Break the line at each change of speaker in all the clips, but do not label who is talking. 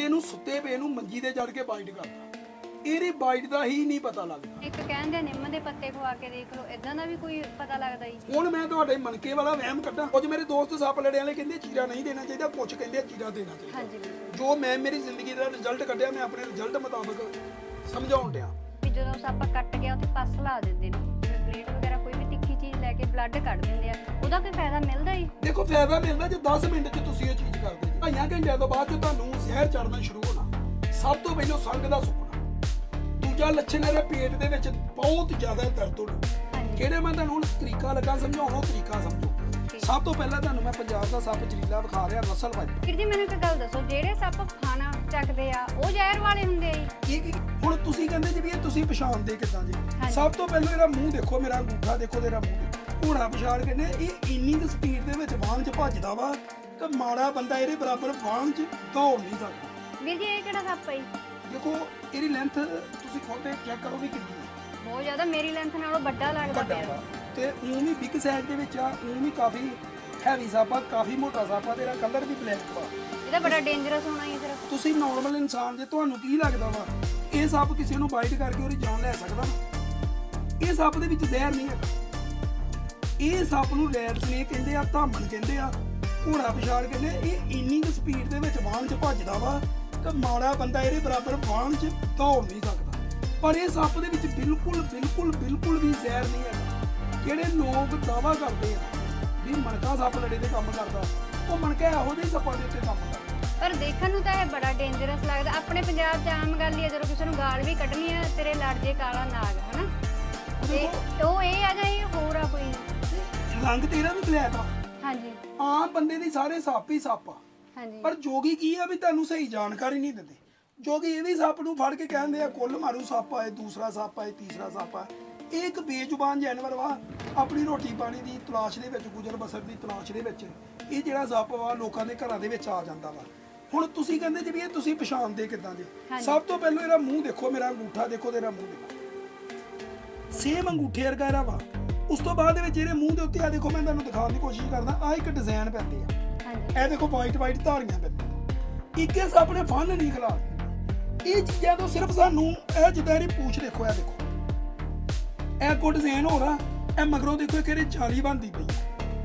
ਬੰਦੇ ਨੂੰ ਸੁੱਤੇ ਪਏ ਨੂੰ ਮੰਜੀ ਤੇ ਚੜ ਕੇ ਬਾਈਟ ਕਰਦਾ। ਇਹਦੀ ਬਾਈਟ ਦਾ ਹੀ ਨਹੀਂ ਪਤਾ ਲੱਗਦਾ।
ਇੱਕ ਕਹਿੰਦੇ ਨਿੰਮ ਦੇ ਪੱਤੇ ਖਵਾ ਕੇ ਦੇਖ ਲਓ ਇਦਾਂ ਦਾ ਵੀ ਕੋਈ ਪਤਾ ਲੱਗਦਾ ਜੀ।
ਹੁਣ ਮੈਂ ਤੁਹਾਡੇ ਮਨਕੇ ਵਾਲਾ ਵਹਿਮ ਕੱਢਾਂ। ਕੁਝ ਮੇਰੇ ਦੋਸਤ ਸੱਪ ਲੜਿਆਂ ਵਾਲੇ ਕਹਿੰਦੇ ਚੀਰਾ ਨਹੀਂ ਦੇਣਾ ਚਾਹੀਦਾ ਕੁਝ ਕਹਿੰਦੇ ਚੀਰਾ ਦੇਣਾ ਚਾਹੀਦਾ।
ਹਾਂਜੀ।
ਜੋ ਮੈਂ ਮੇਰੀ ਜ਼ਿੰਦਗੀ ਦਾ ਰਿਜ਼ਲਟ ਕੱਢਿਆ ਮੈਂ ਆਪਣੇ ਰਿਜ਼ਲਟ ਮੁਤਾਬਕ ਸਮਝਾਉਣ ਡਿਆ।
ਵੀ ਜਦੋਂ ਸੱਪ ਕੱਟ ਗਿਆ ਉੱਥੇ ਪੱਸ ਲਾ ਦਿੰਦੇ ਨੇ। ਕੇ ਬਲੱਡ ਕੱਢ ਦਿੰਦੇ ਆ। ਉਹਦਾ ਕੋਈ ਫਾਇਦਾ ਮਿਲਦਾ ਜੀ
ਦੇਖੋ ਫਾਇਦਾ ਮਿਲਦਾ ਜੇ 10 ਮਿੰਟ 'ਚ ਤੁਸੀਂ ਇਹ ਚੀਜ਼ ਕਰਦੇ ਜੀ। ਢਾਈਆਂ ਘੰਟਿਆਂ ਤੋਂ ਬਾਅਦ 'ਚ ਤੁਹਾਨੂੰ ਜ਼ਹਿਰ ਚੜਨਾ ਸ਼ੁਰੂ ਹੋਣਾ। ਸਭ ਤੋਂ ਪਹਿਲਾਂ ਸੰਗ ਦਾ ਸੁੱਕਣਾ। ਦੂਜਾ ਲੱਛਣ ਇਹਦੇ ਪੇਟ ਦੇ ਵਿੱਚ ਬਹੁਤ ਜ਼ਿਆਦਾ ਦਰਦ ਹੋਣਾ।
ਹਾਂਜੀ।
ਕਿਹੜੇ ਮੈਂ ਤੁਹਾਨੂੰ ਹੁਣ ਤਰੀਕਾ ਲੱਗਾ ਸਮਝਾਉਣ ਉਹ ਤਰੀਕਾ ਸਮਝੋ। ਸਭ ਤੋਂ ਪਹਿਲਾਂ ਤੁਹਾਨੂੰ ਮੈਂ ਪੰਜਾਬ ਦਾ ਸੱਪ ਜਰੀਲਾ ਵਿਖਾ ਰਿਹਾ ਨਸਲ ਵਾਈ
ਫਿਰ ਜੀ ਮੈਨੂੰ ਇੱਕ ਗੱਲ ਦੱਸੋ ਜਿਹੜੇ ਸੱਪ ਖਾਣਾ ਚੱਕਦੇ ਆ ਉਹ ਜ਼ਹਿਰ ਵਾਲੇ ਹੁੰਦੇ ਆ
ਇਹ ਕੀ ਹੁਣ ਤੁਸੀਂ ਕਹਿੰਦੇ ਜੀ ਵੀ ਇਹ ਤੁਸੀਂ ਪਛਾਣਦੇ ਕਿਦਾਂ ਜੀ। ਸਭ ਤੋਂ ਪਹਿਲਾਂ ਇਹਦਾ ਮੂੰਹ ਦੇਖੋ ਮੇਰਾ ਅੰਗੂਠਾ ਦੇਖੋ ਤੇਰਾ ਮੂੰਹ। ਘੋੜਾ ਪਛਾਣ ਕੇ ਨੇ ਇਹ ਇੰਨੀ ਕੁ ਸਪੀਡ ਦੇ ਵਿੱਚ ਵਾਹਨ 'ਚ ਭੱਜਦਾ ਵਾ ਕਿ ਮਾੜਾ ਬੰਦਾ ਇਹਦੇ ਬਰਾਬਰ ਵਾਹਨ 'ਚ ਦੌੜ ਨਹੀਂ ਸਕਦਾ।
ਵੀਰ ਜੀ ਇਹ ਕਿਹੜਾ ਸੱਪ ਹੈ ਜੀ?
ਦੇਖੋ ਇਹਦੀ ਲੈਂਥ ਤੁਸੀਂ ਖੁਦ ਚੈੱਕ ਕਰੋ ਵੀ ਕਿੰਨੀ ਹੈ
ਬਹੁਤ ਜ਼ਿਆਦਾ ਮੇਰੀ ਲੈਂਥ ਨਾਲੋਂ ਵੱਡਾ ਲੱਗਦਾ
ਵੱਡਾ
ਪਿਆ।
ਤੇ ਉਹ ਵੀ ਬਿਗ ਸਾਈਜ਼ ਦੇ ਵਿੱਚ ਆ ਉਹ ਵੀ ਕਾਫੀ ਹੈਵੀ ਸਾਪਾ ਕਾਫੀ ਮੋਟਾ ਸਾਪਾ ਤੇਰਾ ਕਲਰ ਵੀ ਬਲੈਕ ਵਾ।
ਇਹਦਾ ਬੜਾ ਡੇਂਜਰਸ ਹੋਣਾ ਜੀ ਫਿਰ।
ਤੁਸੀਂ ਨਾਰਮਲ ਇਨਸਾਨ ਜੇ ਤੁਹਾਨੂੰ ਕੀ ਲੱਗਦਾ ਵਾ? ਇਹ ਸੱਪ ਕਿਸੇ ਨੂੰ ਬਾਈਟ ਕਰਕੇ ਉਹਦੀ ਜਾਨ ਲੈ ਸਕਦਾ? ਇਹ ਸੱਪ ਦੇ ਵਿੱਚ ਜ਼ਹਿਰ ਨਹੀਂ ਹੈਗਾ। ਇਹ ਸੱਪ ਨੂੰ ਰੈਡ ਸਨੇਕ ਕਹਿੰਦੇ ਆ ਧਾਮਣ ਕਹਿੰਦੇ ਆ ਘੋੜਾ ਪਿਛਾੜ ਕਹਿੰਦੇ। ਇਹ ਇੰਨੀ ਕੁ ਸਪੀਡ ਦੇ ਵਿੱਚ ਵਾਹਨ 'ਚ ਭੱਜਦਾ ਵਾ ਕਿ ਮਾੜਾ ਬੰਦਾ ਇਹਦੇ ਬਰਾਬਰ ਵਾਹਨ 'ਚ ਦੌੜ ਨਹੀਂ ਸਕਦਾ। ਪਰ ਇਹ ਸੱਪ ਦੇ ਵਿੱਚ ਬਿਲਕੁਲ ਬਿਲਕੁਲ ਬਿਲਕੁਲ ਵੀ ਜ਼ਹਿਰ ਨਹੀਂ ਹੈਗਾ। ਜਿਹੜੇ ਲੋਕ ਦਾਵਾ ਕਰਦੇ ਆ ਵੀ ਮਣਕਾ ਸੱਪ ਲੜੇ ਦੇ ਕੰਮ ਕਰਦਾ ਉਹ ਮਣਕਾ ਇਹੋ ਜਿਹੇ ਸੱਪਾਂ ਦੇ ਉੱਤੇ ਕੰਮ ਕਰਦਾ।
ਪਰ ਦੇਖਣ ਨੂੰ ਤਾਂ ਇਹ ਬੜਾ ਡੇਂਜਰਸ ਲੱਗਦਾ। ਆਪਣੇ ਪੰਜਾਬ 'ਚ ਆਮ ਗੱਲ ਹੀ ਹੈ ਜਦੋਂ ਕਿਸੇ ਨੂੰ ਗਾਲ ਵੀ ਕੱਢਣੀ ਹੈ ਤੇਰੇ ਲੜ ਜੇ ਕਾਲਾ ਨਾਗ ਹਨਾ? ਤੇ ਉਹ ਇਹ ਆ ਜਾਂ ਇਹ ਹੋਰ ਆ ਕੋਈ?
ਰੰਗ ਤੇਰਾ ਵੀ ਬਲੈਕ ਆ।
ਹਾਂਜੀ।
ਆਮ ਬੰਦੇ ਦੀ ਸਾਰੇ ਸੱਪ ਹੀ ਸੱਪ ਆ।
ਹਾਂਜੀ।
ਪਰ ਜੋਗੀ ਕੀ ਆ ਵੀ ਤੁਹਾਨੂੰ ਸਹੀ ਜਾਣਕਾਰੀ ਨਹੀਂ ਦਿੰਦੇ? ਜੋਗੀ ਇਹ ਵੀ ਸੱਪ ਨੂੰ ਫੜ ਕੇ ਕਹਿੰਦੇ ਆ ਕੁੱਲ ਮਾਰੂ ਸੱਪ ਆ ਇਹ ਦੂਸਰਾ ਸੱਪ ਆ ਇਹ ਤੀਸਰਾ ਸੱਪ ਆ। ਇਹ ਇੱਕ ਬੇਜ਼ੁਬਾਨ ਜਾਨਵਰ ਵਾ ਆਪਣੀ ਰੋਟੀ ਪਾਣੀ ਦੀ ਤਲਾਸ਼ ਦੇ ਵਿੱਚ ਗੁਜ਼ਰ ਬਸਰ ਦੀ ਤਲਾਸ਼ ਦੇ ਵਿੱਚ। ਇਹ ਜਿਹੜਾ ਸੱਪ ਵਾ ਲੋਕਾਂ ਦੇ ਘਰਾਂ ਦੇ ਵਿੱਚ ਆ ਜਾਂਦਾ ਵਾ। ਹੁਣ ਤੁਸੀਂ ਕਹਿੰਦੇ ਜੀ ਵੀ ਇਹ ਤੁਸੀਂ ਪਛਾਣਦੇ ਕਿੱਦਾਂ
ਹਾਂਜੀ।
ਸਭ ਤੋਂ ਪਹਿਲਾਂ ਇਹਦਾ ਮੂੰਹ ਦੇਖੋ ਮੇਰਾ ਅੰਗੂਠਾ ਦੇਖੋ ਤੇਰਾ ਮੂੰਹ ਦੇਖੋ। ਸੇਮ ਅੰਗੂਠੇ ਵਰਗਾ ਇਹਦਾ ਵਾ। ਉਸ ਤੋਂ ਬਾਅਦ ਦੇ ਵਿੱਚ ਇਹਦੇ ਮੂੰਹ ਦੇ ਉੱਤੇ ਆ ਦੇਖੋ ਮੈਂ ਤੁਹਾਨੂੰ ਦਿਖਾਉਣ ਦੀ ਕੋਸ਼ਿਸ਼ ਕਰਦਾ ਆ ਇੱਕ ਡਿਜ਼ਾਈਨ ਪੈਂਦੇ ਆ। ਇਹ ਦੇਖੋ ਵਾਈਟ ਵਾਈਟ ਧਾਰੀਆਂ ਪੈਂਦੀਆਂ। ਇੱਕੇ ਸੱਪ ਨੇ ਫਨ ਨਹੀਂ ਖਿਲਾ ਇਹ ਚੀਜ਼ਾਂ ਤੋਂ ਸਿਰਫ ਸਾਨੂੰ ਇਹ ਜਿੱਦਾਂ ਇਹਦੀ ਪੂਛ ਦੇਖੋ ਇਹ ਦੇਖੋ। ਇਹ ਕੋ ਡਿਜ਼ਾਈਨ ਹੋ ਰਹਾ ਇਹ ਮਗਰੋਂ ਦੇਖੋ ਕਿਹੜੇ ਜਾਲੀ ਬਣਦੀ ਪਈ।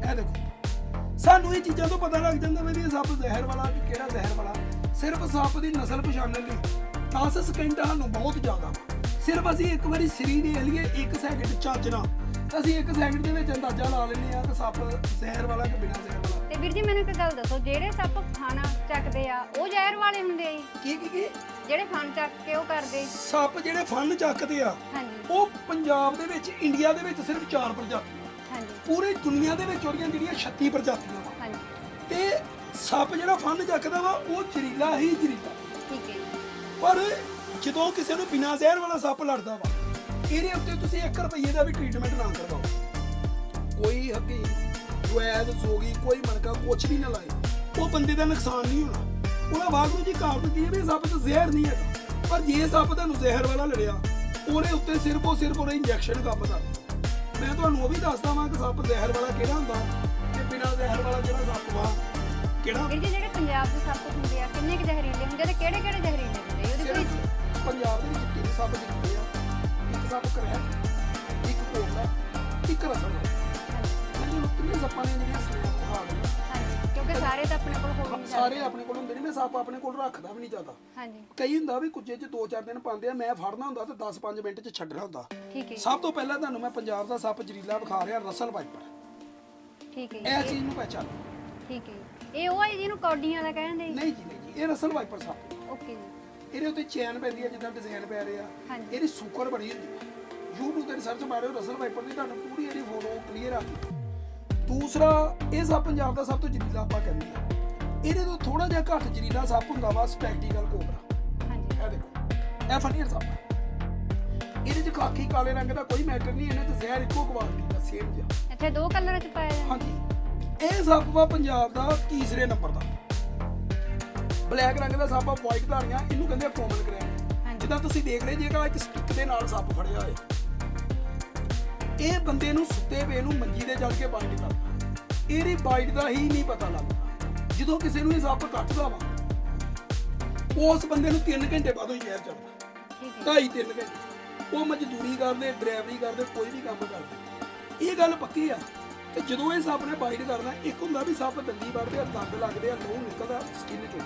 ਇਹ ਦੇਖੋ। ਸਾਨੂੰ ਇਹ ਚੀਜ਼ਾਂ ਤੋਂ ਪਤਾ ਲੱਗ ਜਾਂਦਾ ਵੀ ਇਹ ਸੱਪ ਜ਼ਹਿਰ ਵਾਲਾ ਕਿ ਕਿਹੜਾ ਜ਼ਹਿਰ ਵਾਲਾ। ਸਿਰਫ ਸੱਪ ਦੀ ਨਸਲ ਪਛਾਣਨ ਲਈ। 10 ਸਕਿੰਟ ਸਾਨੂੰ ਬਹੁਤ ਜ਼ਿਆਦਾ। ਸਿਰਫ ਅਸੀਂ ਇੱਕ ਵਾਰੀ ਸਰੀ ਦੇ ਲਈਏ 1 ਸੈਕਿੰਡ ਚੱਜਣਾ ਤਾਂ ਅਸੀਂ 1 ਸੈਕਿੰਡ ਦੇ ਵਿੱਚ ਅੰਦਾਜ਼ਾ ਲਾ ਲੈਂਦੇ ਆ ਕਿ ਸੱਪ ਜ਼ਹਿਰ ਵਾਲਾ ਕਿ ਬਿਨਾਂ ਜ਼ਹਿਰ ਵਾਲਾ।
ਤੇ ਵੀਰ ਜੀ ਮੈਨੂੰ ਇੱਕ ਗੱਲ ਦੱਸੋ ਜਿਹੜੇ ਸੱਪ ਖਾਣਾ ਚੱਕਦੇ ਆ ਉਹ ਜ਼ਹਿਰ ਵਾਲੇ ਹੁੰਦੇ ਆ ਜੀ?
ਕੀ ਕੀ ਕੀ?
ਜਿਹੜੇ ਖਾਣ ਚੱਕ ਕੇ ਉਹ ਕਰਦੇ?
ਸੱਪ ਜਿਹੜੇ ਫਨ ਚੱਕਦੇ ਆ
ਹਾਂਜੀ।
ਉਹ ਪੰਜਾਬ ਦੇ ਵਿੱਚ ਇੰਡੀਆ ਦੇ ਵਿੱਚ ਸਿਰਫ 4 ਪ੍ਰਜਾਤੀਆਂ।
ਹਾਂਜੀ।
ਪੂਰੀ ਦੁਨੀਆ ਦੇ ਵਿੱਚ ਉਹਦੀਆਂ ਜਿਹੜੀਆਂ 36 ਪ੍ਰਜਾਤੀਆਂ ਵਾ।
ਹਾਂਜੀ।
ਤੇ ਸੱਪ ਜਿਹੜਾ ਫਨ ਚੱਕਦਾ ਵਾ ਉਹ ਜ਼ਰੀਲਾ ਹੀ ਜ਼ਰੀਲਾ
ਠੀਕ ਹੈ ਜੀ।
ਪਰ ਜਦੋਂ ਕਿਸੇ ਨੂੰ ਬਿਨਾਂ ਜ਼ਹਿਰ ਵਾਲਾ ਸੱਪ ਲੜਦਾ ਵਾ ਇਹਦੇ ਉੱਤੇ ਤੁਸੀਂ 1 ਰੁਪਏ ਦਾ ਵੀ ਟ੍ਰੀਟਮੈਂਟ ਨਾ ਕਰਵਾਓ। ਕੋਈ ਹੱਕੀ ਵੈਦ ਜੋਗੀ ਕੋਈ ਮਨਕਾ ਕੁਛ ਵੀ ਨਾ ਲਾਏ। ਉਹ ਬੰਦੇ ਦਾ ਨੁਕਸਾਨ ਨਹੀਂ ਹੋਣਾ। ਉਹਨਾਂ ਵਾਗੂ ਜੀ ਕਹਾਵਤ ਕੀ ਹੈ ਵੀ ਸੱਪ ਚ ਜ਼ਹਿਰ ਨਹੀਂ ਹੈਗਾ। ਪਰ ਜੇ ਸੱਪ ਤੁਹਾਨੂੰ ਜ਼ਹਿਰ ਵਾਲਾ ਲੜਿਆ ਉਹਦੇ ਉੱਤੇ ਸਿਰਫ ਉਹ ਸਿਰਫ ਉਹਦਾ ਇੰਜੈਕਸ਼ਨ ਕੰਮ ਕਰਦਾ ਮੈਂ ਤੁਹਾਨੂੰ ਉਹ ਵੀ ਦੱਸਦਾ ਵਾਂ ਕਿ ਸੱਪ ਜ਼ਹਿਰ ਵਾਲਾ ਕਿਹੜਾ ਹੁੰਦਾ ਤੇ ਬਿਨਾਂ ਜ਼ਹਿਰ ਵਾਲਾ ਜਿਹੜਾ ਸੱਪ ਵਾ ਕਿਹੜਾ
ਵੀਰ ਜੀ ਜਿਹੜੇ ਪੰਜਾਬ ਦੇ ਸੱਪ ਹੁੰਦੇ ਆ ਕਿੰਨੇ ਕੁ ਜ਼ਹਿਰੀਲੇ ਹੁੰਦੇ ਤੇ ਕਿਹੜੇ ਕਿਹੜੇ ਜ਼ਹਿਰੀਲੇ ਹੁੰਦੇ ਉਹਦੇ ਕੋਈ
ਪੰਜਾਬ ਦੇ ਵਿੱਚ ਤਿੰਨ ਸੱਪ ਦਿਖਦੇ ਇੱਕ ਸੱਪ ਕਰੈਕ ਇੱਕ ਕੋਲਾ ਇੱਕ ਰਸਮ ਮੈਨੂੰ ਤਿੰਨੇ ਸੱਪਾਂ ਦੀਆਂ ਜਿਹੜੀਆਂ ਸੇਵਾ ਦਿੰਦਾ
ਹਾਂਜੀ ਕਿਉਂਕਿ ਸਾਰੇ ਤਾਂ ਆਪਣੇ ਕੋਲ ਹੋ ਨਹੀਂ
ਸਾਰੇ ਆਪਣੇ ਕੋਲ ਹੁੰਦੇ ਨੇ ਮੈਂ ਸੱਪ ਆਪਣੇ ਕੋਲ ਰੱਖਦਾ ਵੀ ਨਹੀਂ ਜ਼ਿਆਦਾ।
ਹਾਂਜੀ।
ਕਈ ਹੁੰਦਾ ਵੀ ਕੁੱਜੇ 'ਚ 2-4 ਦਿਨ ਪਾਉਂਦੇ ਆ ਮੈਂ ਫੜਨਾ ਹੁੰਦਾ ਤੇ 10-5 ਮਿੰਟ 'ਚ ਛੱਡਣਾ ਹੁੰਦਾ।
ਠੀਕ ਹੈ ਜੀ,
ਸਭ ਤੋਂ ਪਹਿਲਾਂ ਤੁਹਾਨੂੰ ਮੈਂ ਪੰਜਾਬ ਦਾ ਸੱਪ ਜਰੀਲਾ ਵਿਖਾ ਰਿਹਾ ਰਸਲ ਵਾਈਪਰ।
ਠੀਕ ਹੈ
ਇਹ
ਜੀ,
ਚੀਜ਼ ਨੂੰ ਪਹਿਚਾਨੋ
ਠੀਕ ਹੈ ਜੀ। ਇਹ ਉਹ ਹੈ ਜਿਹਨੂੰ ਕੌਡੀਆਂ ਦਾ ਕਹਿੰਦੇ
ਨਹੀਂ ਜੀ ਨਹੀਂ ਜੀ ਇਹ ਰਸਲ ਵਾਈਪਰ ਸੱਪ।
ਓਕੇ ਜੀ।
ਇਹਦੇ ਉੱਤੇ ਚੈਨ ਪੈਂਦੀ ਆ ਜਿੱਦਾਂ ਡਿਜ਼ਾਈਨ ਪੈ ਰਿਹਾ
ਹਾਂਜੀ।
ਇਹਦੀ ਸੁਕਰ ਬਣੀ ਹੁੰਦੀ। ਹੈ YouTube ਤੇ ਸਰਚ ਮਾਰਿਓ ਰਸਲ ਵਾਈਪਰ ਦੀ ਤੁਹਾਨੂੰ ਪੂਰੀ ਇਹਦੀ ਫੋਟੋ ਕਲੀਅਰ ਆ। ਗਈ ਦੂਸਰਾ ਇਹ ਸੱਪ ਪੰਜਾਬ ਦਾ ਸਭ ਤੋਂ ਜ਼ਹਿਰੀਲਾ ਆਪਾਂ ਕਹਿੰਦੇ ਆ। ਇਹਦੇ ਤੋਂ ਥੋੜਾ ਜਿਹਾ ਘੱਟ ਜ਼ਹਿਰੀਲਾ ਸੱਪ ਹੁੰਦਾ ਵਾ ਸਪੈਕਟੀਕਲ ਕੋਬਰਾ
ਹਾਂਜੀ।
ਇਹ ਦੇਖੋ ਇਹ ਫਨੀਅਰ ਸੱਪ ਹੈ। ਇਹਦੇ ਚ ਖਾਕੀ ਕਾਲੇ ਰੰਗ ਦਾ ਕੋਈ ਮੈਟਰ ਨਹੀਂ ਇਹਨੇ ਤੇ ਜ਼ਹਿਰ ਇੱਕੋ ਕੁਆਲਿਟੀ ਦਾ ਸੇਮ ਜਿਹਾ।
ਅੱਛਾ ਦੋ ਕਲਰ ਚ ਪਾਇਆ ਜਾਂਦਾ।
ਹਾਂਜੀ। ਇਹ ਸੱਪ ਵਾ ਪੰਜਾਬ ਦਾ ਤੀਸਰੇ ਨੰਬਰ ਦਾ। ਬਲੈਕ ਰੰਗ ਦਾ ਸੱਪ ਆ ਵਾਈਟ ਧਾਰੀਆਂ ਇਹਨੂੰ ਕਹਿੰਦੇ ਕੋਮਨ ਕਰੈਨ
ਹਾਂਜੀ।
ਜਿੱਦਾਂ ਤੁਸੀਂ ਦੇਖ ਰਹੇ ਜੇਗਾ ਇੱਕ ਸਟਿੱਕ ਦੇ ਨਾਲ ਸੱਪ ਫੜਿਆ ਹੋਇਆ ਇਹ ਬੰਦੇ ਨੂੰ ਸੁੱਤੇ ਪਏ ਨੂੰ ਮੰਜੀ ਤੇ ਚੜ ਕੇ ਬਾਈਟ ਕਰਦਾ। ਇਹਦੀ ਬਾਈਟ ਦਾ ਹੀ ਨਹੀਂ ਪਤਾ ਲੱਗਦਾ। ਜਦੋਂ ਕਿਸੇ ਨੂੰ ਇਹ ਸੱਪ ਕੱਟਦਾ ਵਾ ਉਸ ਬੰਦੇ ਨੂੰ 3 ਘੰਟੇ ਬਾਅਦੋਂ ਹੀ ਜ਼ਹਿਰ ਚੜਦਾ
ਠੀਕ ਹੈ।
ਢਾਈ 3 ਘੰਟੇ। ਉਹ ਮਜ਼ਦੂਰੀ ਕਰਦੇ ਡਰਾਈਵਰੀ ਕਰਦੇ ਕੋਈ ਵੀ ਕੰਮ ਕਰਦੇ। ਇਹ ਗੱਲ ਪੱਕੀ ਆ ਕਿ ਜਦੋਂ ਇਹ ਸੱਪ ਨੇ ਬਾਈਟ ਕਰਨਾ ਇੱਕ ਹੁੰਦਾ ਵੀ ਸੱਪ ਦੰਦੀ ਵੜਦੇ ਆ ਦੰਦ ਲੱਗਦੇ ਆ ਲਹੂ ਨਿਕਲਦਾ ਸਕਿਨ ਚੋਂ।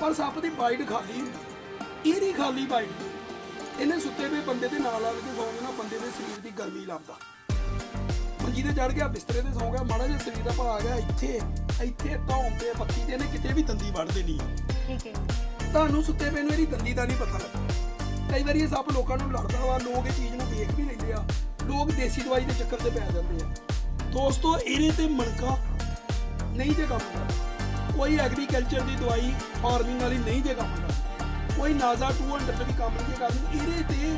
ਪਰ ਸੱਪ ਦੀ ਬਾਈਟ ਖਾਲੀ ਹੁੰਦੀ ਇਹ ਨਹੀਂ ਖਾਲੀ ਬਾਈਟ ਇਹਨੇ ਸੁੱਤੇ ਪਏ ਬੰਦੇ ਦੇ ਨਾਲ ਲੱਗ ਕੇ ਸੌਂਦੇ ਨਾ ਬੰਦੇ ਦੇ ਸਰੀਰ ਦੀ ਗਰਮੀ ਲੱਭਦਾ। ਮੰਜੀ ਤੇ ਚੜ ਗਿਆ ਬਿਸਤਰੇ ਤੇ ਸੌਂ ਗਿਆ ਮਾੜਾ ਜਿਹਾ ਸਰੀਰ ਦਾ ਭਾਅ ਆ ਗਿਆ ਇੱਥੇ ਇੱਥੇ ਧੌਣ ਤੇ ਬੱਤੀ ਤੇ ਇਹਨੇ ਕਿਤੇ ਵੀ ਦੰਦੀ ਵੜਦੇ ਨਹੀਂ
ਠੀਕ ਹੈ।
ਤੁਹਾਨੂੰ ਸੁੱਤੇ ਪਏ ਨੂੰ ਇਹਦੀ ਦੰਦੀ ਦਾ ਨਹੀਂ ਪਤਾ ਲੱਗਦਾ। ਕਈ ਵਾਰੀ ਇਹ ਸੱਪ ਲੋਕਾਂ ਨੂੰ ਲੜਦਾ ਵਾ ਲੋਕ ਇਹ ਚੀਜ਼ ਨੂੰ ਵੇਖ ਵੀ ਲੈਂਦੇ ਆ। ਲੋਕ ਦੇਸੀ ਦਵਾਈ ਦੇ ਚੱਕਰ ਤੇ ਪੈ ਜਾਂਦੇ ਆ। ਦੋਸਤੋ ਇਹਦੇ ਤੇ ਮਣਕਾ ਨਹੀਂ ਜੇ ਕੰਮ ਕਰਦਾ ਕੋਈ ਐਗਰੀਕਲਚਰ ਦੀ ਦਵਾਈ ਫਾਰਮਿੰਗ ਵਾਲੀ ਨਹੀਂ ਕੰਮ ਕਰਦਾ। ਕੋਈ ਨਾਜ਼ਾ 200 ਤੇ ਵੀ ਕੰਮ ਨਹੀਂ ਕਰਦੀ। ਇਹਦੇ ਤੇ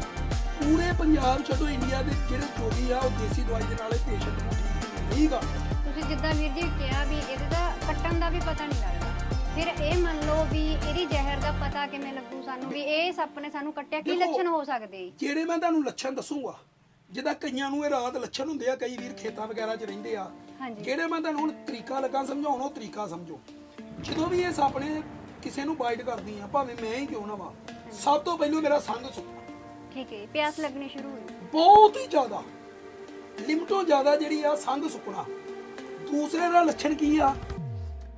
ਪੂਰੇ ਪੰਜਾਬ ਛੱਡੋ ਇੰਡੀਆ ਦੇ ਜਿਹੜੇ ਜੋਗੀ ਆ ਉਹ ਦੇਸੀ ਦਵਾਈ ਦੇ ਨਾਲ ਪੇਸ਼ੈਂਟ ਨੂੰ ਠੀਕ ਨਹੀਂ ਕਰਦੇ।
ਤੁਸੀਂ ਜਿੱਦਾਂ ਵੀਰ ਜੀ ਕਿਹਾ ਵੀ ਇਹਦੇ ਦਾ ਕੱਟਣ ਦਾ ਵੀ ਪਤਾ ਨਹੀਂ ਲੱਗਦਾ। ਫਿਰ ਇਹ ਮੰਨ ਲਓ ਵੀ ਇਹਦੀ ਜ਼ਹਿਰ ਦਾ ਪਤਾ ਕਿਵੇਂ ਲੱਗੂ ਸਾਨੂੰ ਵੀ ਇਹ ਸੱਪ ਨੇ ਸਾਨੂੰ ਕੱਟਿਆ ਕੀ
ਦੇਖੋ,
ਲੱਛਣ ਹੋ ਸਕਦੇ?
ਜਿਹੜੇ ਮੈਂ ਤੁਹਾਨੂੰ ਲੱਛਣ ਦੱਸੂਗਾ ਜਿੱਦਾਂ ਕਈਆਂ ਨੂੰ ਇਹ ਰਾਤ ਲੱਛਣ ਹੁੰਦੇ ਆ ਕਈ ਵੀਰ ਖੇਤਾਂ ਵਗੈਰਾ 'ਚ ਰਹਿੰਦੇ ਆ।
ਹਾਂਜੀ।
ਜਿਹੜੇ ਮੈਂ ਤੁਹਾਨੂੰ ਹੁਣ ਤਰੀਕਾ ਲੱਗਾ ਸਮਝਾਉਣ ਉਹ ਤਰੀਕਾ ਸਮਝੋ। ਜਦੋਂ ਵੀ ਇਹ ਸੱਪ ਨੇ ਕਿਸੇ ਨੂੰ ਬਾਈਟ ਕਰਦੀ ਆ ਭਾਵੇਂ ਮੈਂ ਹੀ ਕਿਉਂ ਨਾ ਵਾ ਸਭ ਤੋਂ ਪਹਿਲਾਂ ਮੇਰਾ ਸੰਗ ਸੁੱਕਣਾ
ਠੀਕ ਹੈ ਜੀ, ਪਿਆਸ ਲੱਗਣੀ ਸ਼ੁਰੂ ਹੋਈ
ਬਹੁਤ ਹੀ ਜ਼ਿਆਦਾ ਲਿਮਟੋਂ ਜ਼ਿਆਦਾ ਜਿਹੜੀ ਆ ਸੰਗ ਸੁੱਕਣਾ। ਦੂਸਰੇ ਦਾ ਲੱਛਣ ਕੀ ਆ?